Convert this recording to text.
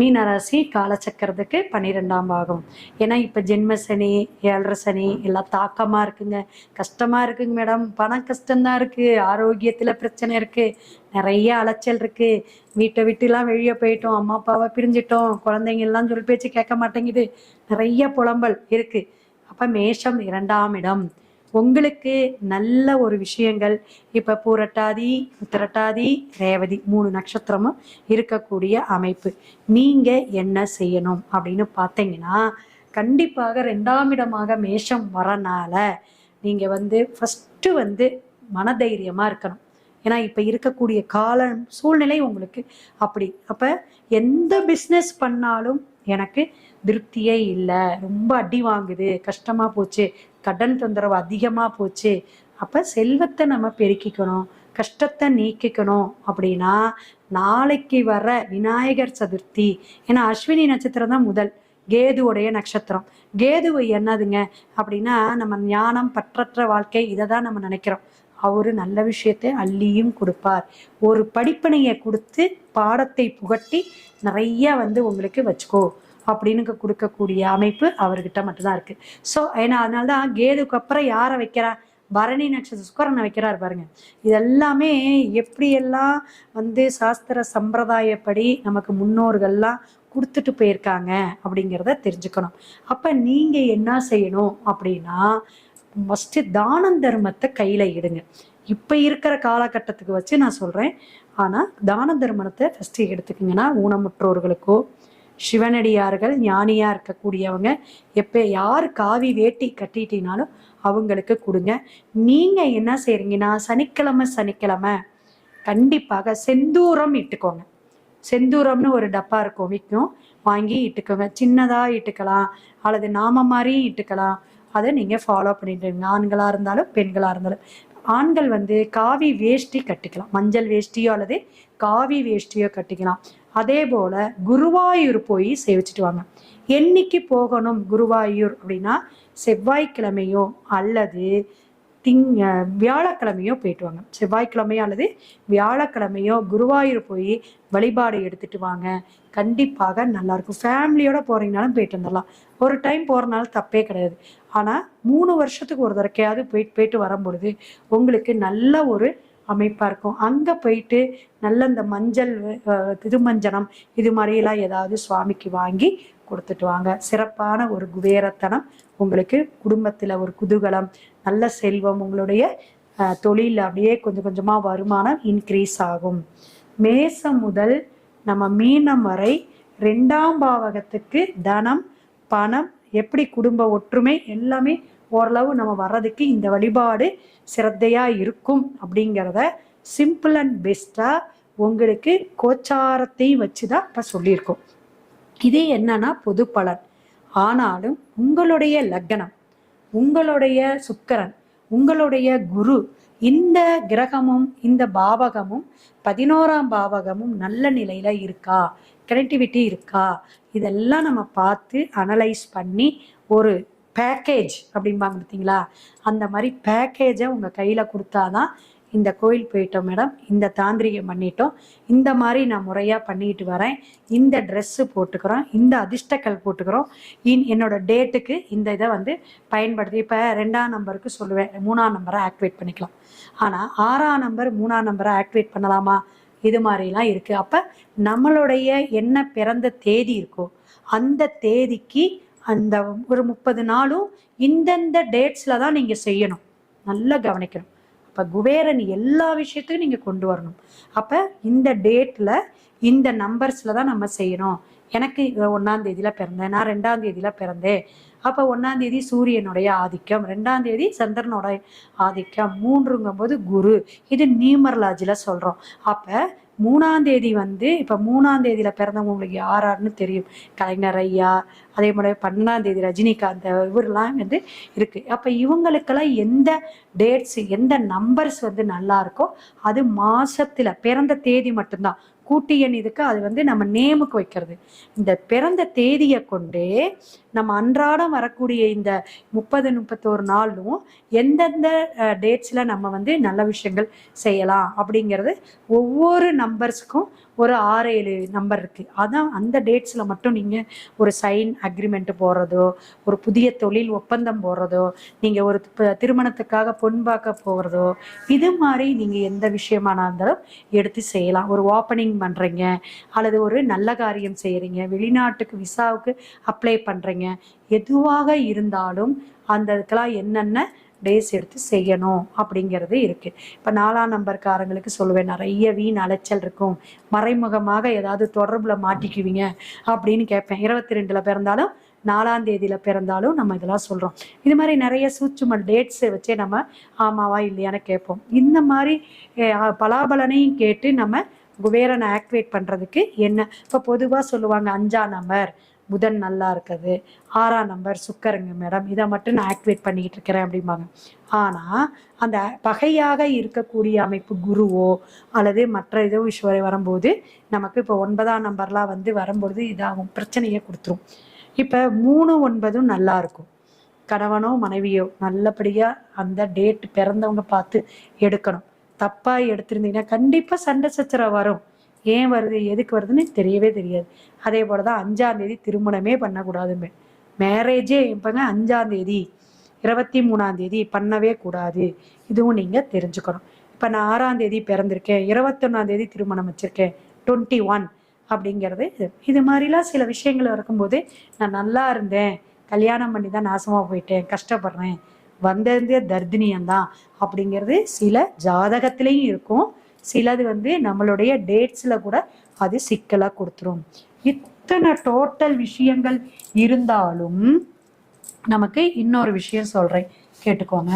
மீனராசி காலச்சக்கரத்துக்கு பன்னிரெண்டாம் பாகம். ஏன்னா இப்போ ஜென்ம சனி ஏழரை சனி எல்லாம் தாக்கமாக இருக்குங்க. கஷ்டமாக இருக்குங்க மேடம். பணம் கஷ்டம்தான் இருக்குது ஆரோக்கியத்தில் பிரச்சனை இருக்குது நிறைய அலைச்சல் இருக்குது வீட்டை விட்டுலாம் வெளியே போயிட்டோம். அம்மா அப்பாவை பிரிஞ்சிட்டோம். குழந்தைங்க எல்லாம் சொல் பேச்சு கேட்க மாட்டேங்குது. நிறைய புலம்பல் இருக்குது அப்போ மேஷம் இரண்டாம் இடம். உங்களுக்கு நல்ல ஒரு விஷயங்கள். இப்போ பூரட்டாதி உத்திரட்டாதி ரேவதி மூணு நட்சத்திரமும் இருக்கக்கூடிய அமைப்பு. நீங்கள் என்ன செய்யணும் அப்படின்னு பார்த்தீங்கன்னா கண்டிப்பாக ரெண்டாம் இடமாக மேஷம் வரனால நீங்கள் வந்து ஃபஸ்ட்டு வந்து மனதைரியமாக இருக்கணும். ஏன்னா இப்போ இருக்கக்கூடிய கால சூழ்நிலை உங்களுக்கு அப்படி. அப்போ எந்த பிஸ்னஸ் பண்ணாலும் எனக்கு திருப்தியே இல்லை. ரொம்ப அடி வாங்குது. கஷ்டமாக போச்சு. கடன் தொந்தரவு அதிகமாக போச்சு. அப்போ செல்வத்தை நம்ம பெருக்கிக்கணும். கஷ்டத்தை நீக்கிக்கணும் அப்படின்னா நாளைக்கு வர விநாயகர் சதுர்த்தி. ஏன்னா அஸ்வினி நட்சத்திரம் தான் முதல். கேதுவுடைய நட்சத்திரம். கேது என்னதுங்க அப்படின்னா நம்ம ஞானம் பற்றற்ற வாழ்க்கை. இதை தான் நம்ம நினைக்கிறோம். அவரு நல்ல விஷயத்தை அள்ளியும் கொடுப்பார். ஒரு படிப்பினையை கொடுத்து பாடத்தை புகட்டி நிறைய வந்து உங்களுக்கு வச்சுக்கோ அப்படின்னு கொடுக்கக்கூடிய அமைப்பு அவர்கிட்ட மட்டும்தான் இருக்கு. ஸோ ஏன்னா அதனால தான் கேதுக்கு அப்புறம் யாரை வைக்கிறா? பரணி நட்சத்திர சுக்கரனை வைக்கிறார் பாருங்க. இதெல்லாமே எப்படியெல்லாம் வந்து சாஸ்திர சம்பிரதாயப்படி நமக்கு முன்னோர்கள்லாம் கொடுத்துட்டு போயிருக்காங்க அப்படிங்கிறத தெரிஞ்சுக்கணும். அப்போ நீங்கள் என்ன செய்யணும் அப்படின்னா ஃபஸ்ட்டு தானம் தர்மத்தை கையில் இடுங்க இப்போ இருக்கிற காலகட்டத்துக்கு வச்சு நான் சொல்கிறேன் ஆனால் தான தர்மத்தை ஃபஸ்ட்டு எடுத்துக்கிங்கன்னா ஊனமுற்றோர்களுக்கோ சிவனடியார்கள் ஞானியாக இருக்கக்கூடியவங்க எப்போ யார் காவி வேட்டி கட்டிட்டினாலும் அவங்களுக்கு கொடுங்க. நீங்கள் என்ன செய்கிறீங்கன்னா சனிக்கிழமை சனிக்கிழமை கண்டிப்பாக செந்தூரம் இட்டுக்கோங்க. செந்தூரம்னு ஒரு டப்பா இருக்கும் விற்கும் வாங்கி இட்டுக்கோங்க. சின்னதாக இட்டுக்கலாம். அல்லது நாம மாதிரியும் இட்டுக்கலாம். அதை நீங்கள் ஃபாலோ பண்ணிட்டு ஆண்களாக இருந்தாலும் பெண்களாக இருந்தாலும். ஆண்கள் வந்து காவி வேஷ்டி கட்டிக்கலாம். மஞ்சள் வேஷ்டியோ அல்லது காவி வேஷ்டியோ கட்டிக்கலாம். அதே போல் குருவாயூர் போய் சேவிச்சுட்டு வாங்க. என்னைக்கு போகணும் குருவாயூர் அப்படின்னா செவ்வாய்க்கிழமையோ அல்லது திங் வியாழக்கிழமையோ போயிட்டு வாங்க. செவ்வாய்க்கிழமையோ அல்லது வியாழக்கிழமையோ குருவாயூர் போய் வழிபாடு எடுத்துட்டு வாங்க. கண்டிப்பாக நல்லாயிருக்கும் ஃபேமிலியோட போகிறீங்கனாலும் போயிட்டு வந்துடலாம் ஒரு டைம் போகிறனால தப்பே கிடையாது. ஆனால் மூணு வருஷத்துக்கு ஒரு தடக்கையாவது போயிட்டு போயிட்டு வரும்பொழுது உங்களுக்கு நல்ல ஒரு அமைப்பாக இருக்கும். அங்கே போயிட்டு நல்ல இந்த மஞ்சள் திருமஞ்சனம் இது மாதிரியெல்லாம் ஏதாவது சுவாமிக்கு வாங்கி கொடுத்துட்டு வாங்க. சிறப்பான ஒரு குபேரத்தனம் உங்களுக்கு குடும்பத்தில் ஒரு குதூகலம் நல்ல செல்வம் உங்களுடைய தொழிலில் தொழில் அப்படியே கொஞ்சம் கொஞ்சமாக வருமானம் இன்க்ரீஸ் ஆகும். மேசம் முதல் நம்ம மீனம் வரை ரெண்டாம் பாவகத்துக்கு தனம் பணம் எப்படி குடும்ப ஒற்றுமை எல்லாமே ஓரளவு நம்ம வர்றதுக்கு இந்த வழிபாடு சிரத்தையாக இருக்கும் அப்படிங்கிறத சிம்பிள் அண்ட் பெஸ்ட்டாக உங்களுக்கு கோச்சாரத்தையும் வச்சு தான் இப்போ சொல்லியிருக்கோம். இது என்னன்னா பொது பலன் ஆனாலும் உங்களுடைய லக்னம் உங்களுடைய சுக்கரன் உங்களுடைய குரு இந்த கிரகமும் இந்த பாவகமும் பதினோராம் பாவகமும் நல்ல நிலையில இருக்கா? கனெக்டிவிட்டி இருக்கா? இதெல்லாம் நம்ம பார்த்து அனலைஸ் பண்ணி ஒரு பேக்கேஜ் அப்படிம்பாங்க பார்த்தீங்களா அந்த மாதிரி பேக்கேஜை உங்கள் கையில் கொடுத்தாதான் இந்த கோயில் போயிட்டோம் மேடம் இந்த தாந்திரிகம் பண்ணிட்டோம். இந்த மாதிரி நான் முறையாக பண்ணிட்டு வரேன். இந்த ட்ரெஸ்ஸு போட்டுக்கிறோம். இந்த அதிர்ஷ்டக்கல் போட்டுக்கிறோம். இன் என்னோட டேட்டுக்கு இந்த இதை வந்து பயன்படுத்தி இப்போ ரெண்டாம் நம்பருக்கு சொல்லுவேன். மூணாம் நம்பரை ஆக்டிவேட் பண்ணிக்கலாம். ஆனால் ஆறாம் நம்பர் மூணாம் நம்பரை ஆக்டிவேட் பண்ணலாமா? இது மாதிரிலாம் இருக்குது அப்போ நம்மளுடைய என்ன பிறந்த தேதி இருக்கோ அந்த தேதிக்கு அந்த ஒரு முப்பது நாளும் இந்தந்த டேட்ஸில் தான் நீங்கள் செய்யணும். நல்லா கவனிக்கணும். அப்போ குபேரன் எல்லா விஷயத்தையும் நீங்கள் கொண்டு வரணும். அப்போ இந்த டேட்டில் இந்த நம்பர்ஸில் தான் நம்ம செய்யணும். எனக்கு ஒன்றாம் தேதியில் பிறந்தேன் நான் ரெண்டாம் தேதியில் பிறந்தேன். அப்போ ஒன்றாம் தேதி சூரியனுடைய ஆதிக்கம் ரெண்டாம் தேதி சந்திரனோட ஆதிக்கம் மூன்றுங்கும்போது குரு. இது நியூமர்லாஜியில் சொல்கிறோம் அப்போ மூணாம் தேதி வந்து இப்போ மூணாம் தேதியில் பிறந்தவங்க உங்களுக்கு யார் யாருன்னு தெரியும். கலைஞர் ஐயா அதே மாதிரி பன்னெண்டாம் தேதி ரஜினிகாந்த் இவரெல்லாம் வந்து இருக்குது அப்போ இவங்களுக்கெல்லாம் எந்த டேட்ஸ் எந்த நம்பர்ஸ் வந்து நல்லா இருக்கோ அது மாசத்துல பிறந்த தேதி மட்டும்தான். கூட்டி எண் இதுக்கு அது வந்து நம்ம நேமுக்கு வைக்கிறது. இந்த பிறந்த தேதியை கொண்டே நம்ம அன்றாடம் வரக்கூடிய இந்த முப்பது முப்பத்தோரு நாளும் எந்தெந்த டேட்ஸில் நம்ம வந்து நல்ல விஷயங்கள் செய்யலாம் அப்படிங்கிறது ஒவ்வொரு நம்பர்ஸுக்கும் ஒரு ஆறு ஏழு நம்பர் இருக்குது அதான் அந்த டேட்ஸில் மட்டும் நீங்கள் ஒரு சைன் அக்ரிமெண்ட் போடுறதோ ஒரு புதிய தொழில் ஒப்பந்தம் போடுறதோ நீங்கள் ஒரு திருமணத்துக்காக பொன் பார்க்க போகிறதோ இது மாதிரி நீங்கள் எந்த விஷயமானா இருந்தாலும் எடுத்து செய்யலாம். ஒரு ஓப்பனிங் பண்ணுறீங்க அல்லது ஒரு நல்ல காரியம் செய்கிறீங்க வெளிநாட்டுக்கு விசாவுக்கு அப்ளை பண்ணுறீங்க எதுவாக இருந்தாலும் அந்த இதுக்கெல்லாம் என்னென்ன டேஸ் எடுத்து செய்யணும் அப்படிங்கிறது இருக்குது இப்போ நாலாம் நம்பர்காரங்களுக்கு சொல்லுவேன் நிறைய வீண் அலைச்சல் இருக்கும். மறைமுகமாக ஏதாவது தொடர்பில் மாட்டிக்குவீங்க அப்படின்னு கேட்பேன். இருபத்தி ரெண்டில் பிறந்தாலும் நாலாம் தேதியில் பிறந்தாலும் நம்ம இதெல்லாம் சொல்கிறோம் இது மாதிரி நிறைய சூட்சும டேட்ஸை வச்சே நம்ம ஆமாவா இல்லையான்னு கேட்போம். இந்த மாதிரி பலாபலனையும் கேட்டு நம்ம குபேரனை ஆக்டிவேட் பண்ணுறதுக்கு என்ன? இப்போ பொதுவாக சொல்லுவாங்க அஞ்சாம் நம்பர் புதன் நல்லா இருக்குது. ஆறாம் நம்பர் சுக்கருங்க மேடம். இதை மட்டும் நான் ஆக்டிவேட் பண்ணிக்கிட்டு இருக்கிறேன் அப்படிம்பாங்க. ஆனால் அந்த பகையாக இருக்கக்கூடிய அமைப்பு குருவோ அல்லது மற்ற இதோ ஈஸ்வரை வரும்போது நமக்கு இப்போ ஒன்பதாம் நம்பர்லாம் வந்து வரும்பொழுது இதாகும் பிரச்சனையை கொடுத்துரும். இப்போ மூணு ஒன்பதும் நல்லா இருக்கும். கணவனோ மனைவியோ நல்லபடியாக அந்த டேட் பிறந்தவங்க பார்த்து எடுக்கணும். தப்பாக எடுத்திருந்தீங்கன்னா கண்டிப்பாக சண்டை சச்சரவு வரும். ஏன் வருது எதுக்கு வருதுன்னு தெரியவே தெரியாது. அதே போல் தான் அஞ்சாம் தேதி திருமணமே பண்ணக்கூடாதுமே. மேரேஜே இப்போங்க அஞ்சாம் தேதி இருபத்தி மூணாம் தேதி பண்ணவே கூடாது. இதுவும் நீங்கள் தெரிஞ்சுக்கணும். இப்போ நான் ஆறாம் தேதி பிறந்திருக்கேன் இருபத்தொன்னாம் தேதி திருமணம் வச்சுருக்கேன் டுவெண்ட்டி ஒன் அப்படிங்கிறது இது. இது மாதிரிலாம் சில விஷயங்கள் இருக்கும்போது நான் நல்லா இருந்தேன் கல்யாணம் பண்ணி தான் நாசமாக போயிட்டேன் கஷ்டப்படுறேன் வந்திருந்தே தர்தினியம்தான் அப்படிங்கிறது சில ஜாதகத்திலையும் இருக்கும். சிலது வந்து நம்மளுடைய டேட்ஸில் கூட அது சிக்கலாக கொடுத்துரும். இத்தனை டோட்டல் விஷயங்கள் இருந்தாலும் நமக்கு இன்னொரு விஷயம் சொல்கிறேன் கேட்டுக்கோங்க.